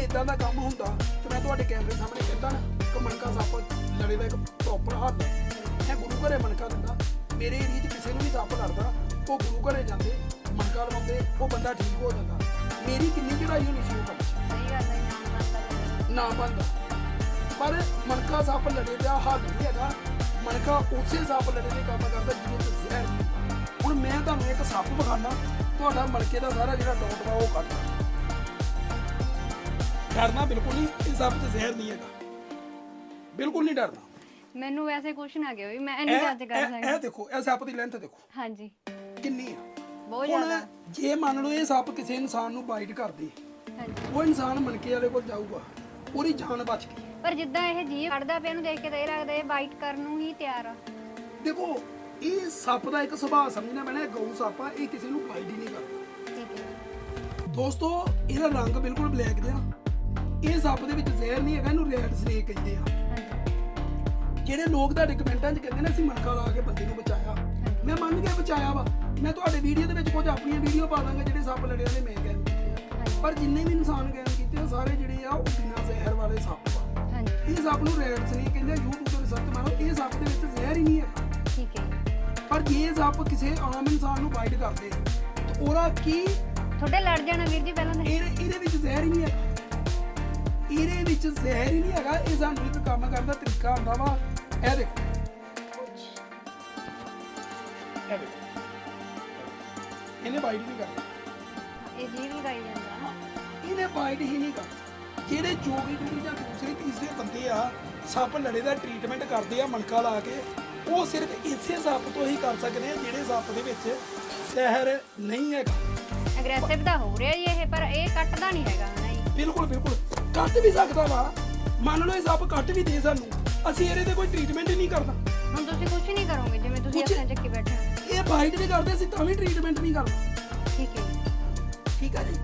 ਜੇ ਇਦਾਂ ਦਾ ਕੰਮ ਹੁੰਦਾ ਤੇ ਮੈਂ ਤੁਹਾਡੇ ਕੈਮਰੇ ਸਾਹਮਣੇ ਕਹਿੰਦਾ ਨਾ ਕਿ ਮਨਕਾ ਸੱਪ ਲੜੇ ਦਾ ਇੱਕ ਪ੍ਰੋਪਰ ਹੱਲ ਹੈ ਮੈਂ ਗੁਰੂ ਘਰੇ ਮਨਕਾ ਦਿੰਦਾ ਮੇਰੇ ਏਰੀਏ 'ਚ ਕਿਸੇ ਨੂੰ ਵੀ ਸੱਪ ਲੜਦਾ ਉਹ ਗੁਰੂ ਘਰੇ ਜਾਂਦੇ ਮਨਕਾ ਲਵਾਉਂਦੇ ਉਹ ਬੰਦਾ ਠੀਕ ਹੋ ਜਾਂਦਾ। ਮੇਰੀ ਕਿੰਨੀ ਚੜਾਈ ਹੋਣੀ ਸੀ ਉਹ ਕੰਮ 'ਚ?
ਸਹੀ ਗੱਲ ਹੈ
ਨਾ ਬੰਦਾ ਪਰ ਮਣਕਾ ਸੱਪ ਲੜੇ ਦਾ ਹੱਲ ਨਹੀਂ ਹੈਗਾ। ਮਣਕਾ ਉਸੇ ਸੱਪ ਲੜੇ ਦੇ ਕੰਮ ਕਰਦਾ ਜਿਹਦੇ ਚ ਜ਼ਹਿਰ। ਹੁਣ ਮੈਂ ਤੁਹਾਨੂੰ ਇੱਕ ਸੱਪ ਵਿਖਾਣਾ ਤੁਹਾਡਾ ਮਣਕੇ ਦਾ ਸਾਰਾ ਜਿਹੜਾ ਡੋਟ ਵਾ ਉਹ ਕੱਢ ਡਰਨਾ ਬਿਲਕੁਲ ਨਹੀਂ ਇਹ ਸੱਪ ਚ ਜ਼ਹਿਰ ਨਹੀਂ ਹੈਗਾ। ਬਿਲਕੁਲ ਨਹੀਂ ਡਰਨਾ।
ਮੈਨੂੰ ਵੈਸੇ ਕੁਐਸਚਨ ਆ ਗਿਆ ਵੀ ਮੈਂ ਨਹੀਂ
ਇਹ
ਜੱਜ ਕਰ
ਇਹ- ਇਹ ਦੇਖੋ ਇਹ ਸੱਪ ਦੀ ਲੈਂਥ ਦੇਖੋ।
ਹਾਂਜੀ।
ਕਿੰਨੀ ਆ?
ਬਹੁਤ
ਹੁਣ
ਜ਼ਿਆਦਾ।
ਜੇ ਮੰਨ ਲਓ ਇਹ ਸੱਪ ਕਿਸੇ ਇਨਸਾਨ ਨੂੰ ਬਾਈਟ ਕਰਦੇ
ਹਾਂਜੀ।
ਉਹ ਇਨਸਾਨ ਮਣਕੇ ਵਾਲੇ ਕੋਲ ਜਾਊਗਾ ਉਹਦੀ ਜਾਨ ਬਚ ਗਈ।
ਪਰ ਜਿੱਦਾਂ ਇਹ ਜੀਵ ਕੱਢਦਾ ਪਿਆ ਇਹਨੂੰ ਦੇਖ ਕੇ ਤਾਂ ਇਹ ਲੱਗਦਾ ਇਹ ਬਾਈਟ ਕਰਨ ਨੂੰ ਹੀ ਤਿਆਰ ਆ।
ਦੇਖੋ ਇਹ ਸੱਪ ਦਾ ਇੱਕ ਸੁਭਾਅ ਸਮਝਣਾ ਪੈਣਾ ਇਹ ਗਊ ਸੱਪ ਆ ਇਹ ਕਿਸੇ ਨੂੰ ਬਾਈਟ ਹੀ ਨਹੀਂ ਕਰਦਾ।
ਠੀਕ ਹੈ।
ਦੋਸਤੋ ਇਹਦਾ ਰੰਗ ਬਿਲਕੁਲ ਬਲੈਕ ਜਿਹਾ। ਇਹ ਸੱਪ ਦੇ ਵਿੱਚ ਜ਼ਹਿਰ ਨਹੀਂ ਹੈਗਾ ਇਹਨੂੰ ਰੈਡ ਸਨੇਕ ਕਹਿੰਦੇ ਆ। ਜਿਹੜੇ ਲੋਕ ਤੁਹਾਡੇ ਕਮੈਂਟਾਂ 'ਚ ਕਹਿੰਦੇ ਨੇ ਅਸੀਂ ਮਣਕਾ ਲਾ ਕੇ ਬੰਦੇ ਨੂੰ ਬਚਾਇਆ। ਮੈਂ ਮੰਨ ਕੇ ਬਚਾਇਆ ਵਾ। ਮੈਂ ਤੁਹਾਡੇ ਵੀਡੀਓ ਦੇ ਵਿੱਚ ਕੁਝ ਆਪਣੀਆਂ ਵੀਡੀਓ ਪਾ ਦਾਂਗਾ ਜਿਹੜੇ ਸੱਪ ਲੜਿਆ ਨੇ ਮੈਂ ਕੀਤੇ ਆ ਪਰ ਜਿੰਨੇ ਵੀ ਇਨਸਾਨ ਕਹਿ ਕੀਤੇ ਆ ਸਾਰੇ ਜਿਹੜੇ ਆ ਉਹ ਬਿਨਾਂ ਜ਼ਹਿਰ ਵਾਲੇ ਸੱਪ ਆ।
ਹਾਂਜੀ।
ਇਹ ਸੱਪ ਨੂੰ ਰੈਡ ਸਨੇਕ ਕਹਿੰਦੇ ਆ YouTube ਤੇ ਰਿਸਰਚ ਮਾਰੋ ਇਹ ਸੱਪ ਦੇ ਵਿੱਚ ਜ਼ਹਿਰ ਹੀ ਨਹੀਂ ਹੈਗਾ
ਠੀਕ ਹੈ
ਪਰ ਪਰ ਜੇ ਸੱਪ ਕਿਸੇ ਆਮ ਇਨਸਾਨ ਨੂੰ ਬਾਈਟ ਕਰਦੇ ਆ, ਤਾਂ ਉਹਦਾ ਕੀ
ਤੁਹਾਡੇ ਲੜ ਜਾਣਾ ਵੀਰ ਜੀ ਪਹਿਲਾਂ ਤਾਂ।
ਇਹਦੇ ਇਹਦੇ ਵਿੱਚ ਜ਼ਹਿਰ ਹੀ ਨਹੀਂ ਹੈਗਾ ਇਹਦੇ ਵਿੱਚ ਜ਼ਹਿਰ ਹੀ ਨਹੀਂ ਹੈਗਾ ਇਹ ਸਾਨੂੰ ਇੱਕ ਕੰਮ ਕਰਨ ਦਾ ਤਰੀਕਾ ਹੁੰਦਾ ਵਾ। ਇਹ ਦੇਖੋ। ਇਹ ਦੇਖੋ। ਇਹਨੇ ਬਾਈਟ ਨਹੀਂ ਕਰਨੀ।
ਇਹ ਜੀਵ ਲਗਾਈ ਜਾਂਦਾ
ਇਹਨੇ ਬਾਈਟ ਹੀ ਨਹੀਂ ਕਰਨੀ। ਜਿਹੜੇ ਜੋਗੀ ਜਿਹੜੀ ਜਾਂ ਦੂਸਰੇ ਤੀਸਰੇ ਬੰਦੇ ਆ ਸੱਪ ਲੜੇ ਦਾ ਟ੍ਰੀਟਮੈਂਟ ਕਰਦੇ ਆ ਮਣਕਾ ਲਾ ਕੇ ਉਹ ਸਿਰਫ ਇਸੇ ਸੱਪ ਤੋਂ ਹੀ ਕਰ ਸਕਦੇ ਆ ਜਿਹੜੇ ਸੱਪ ਦੇ ਵਿੱਚ ਜ਼ਹਿਰ ਨਹੀਂ ਹੈਗਾ।
ਐਗਰੈਸਿਵ ਤਾਂ ਹੋ ਰਿਹਾ ਜੀ ਇਹ ਪਰ ਇਹ ਕੱਟਦਾ ਨਹੀਂ ਹੈਗਾ ਹਨਾ ਜੀ
ਬਿਲਕੁਲ ਬਿਲਕੁਲ। ਕੱਟ ਵੀ ਸਕਦਾ ਵਾ। ਮੰਨ ਲਓ ਇਹ ਸੱਪ ਕੱਟ ਵੀ ਦੇ ਸਾਨੂੰ। ਅਸੀਂ ਇਹਦੇ ਤੇ ਕੋਈ ਟ੍ਰੀਟਮੈਂਟ ਹੀ ਨਹੀਂ ਕਰਨਾ।
ਹੁਣ ਤੁਸੀਂ ਕੁਝ ਨਹੀਂ ਕਰੋਗੇ ਜਿਵੇਂ ਤੁਸੀਂ
ਕੁਛ-
ਅੱਖਾਂ ਚੱਕੀ ਬੈਠੇ ਹੋ।
ਇਹ ਬਾਈਟ ਵੀ ਕਰਦੇ ਅਸੀਂ ਤਾਂ ਵੀ ਟ੍ਰੀਟਮੈਂਟ ਨਹੀਂ ਕਰਨਾ।
ਠੀਕ ਹੈ ਜੀ।
ਠੀਕ ਹੈ ਜੀ।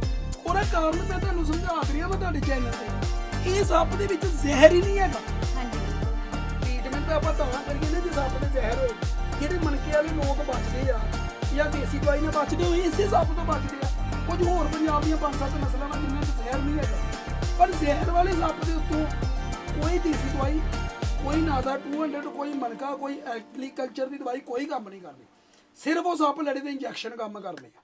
ਉਹਦਾ ਕਾਰਨ ਮੈਂ ਤੁਹਾਨੂੰ ਸਮਝਾ ਰਿਹਾ ਮੈਂ ਤੁਹਾਡੇ ਚੈਨਲ ਤੇ। ਇਹ ਸੱਪ ਦੇ ਵਿੱਚ ਜ਼ਹਿਰ ਹੀ ਨਹੀਂ ਹੈਗਾ।
ਹਾਂਜੀ।
ਟ੍ਰੀਟਮੈਂਟ ਤਾਂ ਆਪਾਂ ਤਾਂ ਕਰੀਏ ਨਾ ਜੇ ਸੱਪ ਦੇ ਜ਼ਹਿਰ ਹੋਏ। ਜਿਹੜੇ ਮਣਕੇ ਵਾਲੇ ਲੋਕ ਬਚਦੇ ਆ ਜਾਂ ਦੇਸੀ ਦਵਾਈ ਨਾਲ ਬਚਦੇ ਹੋਏ ਇਸੇ ਸੱਪ ਤੋਂ ਬਚਦੇ ਆ। ਕੁਝ ਹੋਰ ਪੰਜਾਬ ਦੀਆਂ ਪੰਜ ਸੱਤ ਨਸਲਾਂ ਨਾਲ ਜਿਨ੍ਹਾਂ 'ਚ ਜ਼ਹਿਰ ਨਹੀਂ ਹੈਗਾ। ਪਰ ਜ਼ਹਿਰ ਵਾਲੇ ਸੱਪ ਦੇ ਉੱਤੋਂ ਕੋਈ ਦੇਸੀ ਦਵਾਈ, ਕੋਈ ਨਾਜ਼ਾ 200 ਕੋਈ ਮਨਕਾ ਕੋਈ ਐਗਰੀਕਲਚਰ ਦੀ ਦਵਾਈ, ਕੋਈ ਕੰਮ ਨਹੀਂ ਕਰਦੀ। ਸਿਰਫ ਉਹ ਸੱਪ ਲੜੇ ਦੇ ਇੰਜੈਕਸ਼ਨ ਕੰਮ ਕਰਦੇ ਆ।